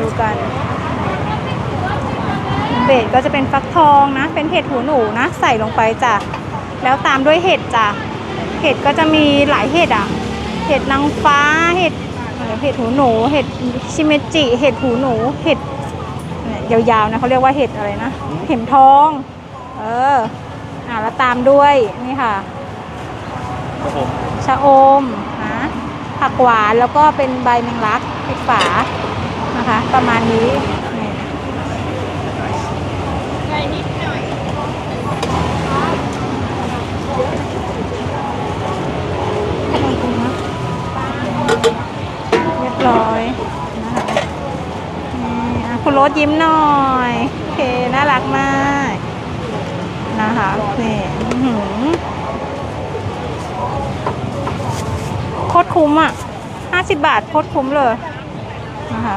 ดูกัน เบสก็จะเป็นฟักทองนะ เป็นเห็ดหูหนูนะ ใส่ลงไปจ้ะ แล้วตามด้วยเห็ดจ้ะ เห็ดก็จะมีหลายเห็ดอะ เห็ดนางฟ้า เห็ดอะไรเห็ดหูหนู เห็ดชิเมจิ เห็ดหูหนู เห็ดเนี่ยยาวๆนะเขาเรียกว่าเห็ดอะไรนะ เห็มทอง เออ อ่าแล้วตามด้วยนี่ค่ะครับผมชะอมนะผักหวานแล้วก็เป็นใบแมงลักปิดฝา นะคะ ประมาณนี้นี่เรียบร้อยนะคะนี่อะคุณโรสยิ้มหน่อย โอเค น่ารักมาก นะคะนี่อื้อหือโคตรคุ้มอะ 50 บาทโคตรคุ้มเลย นะคะ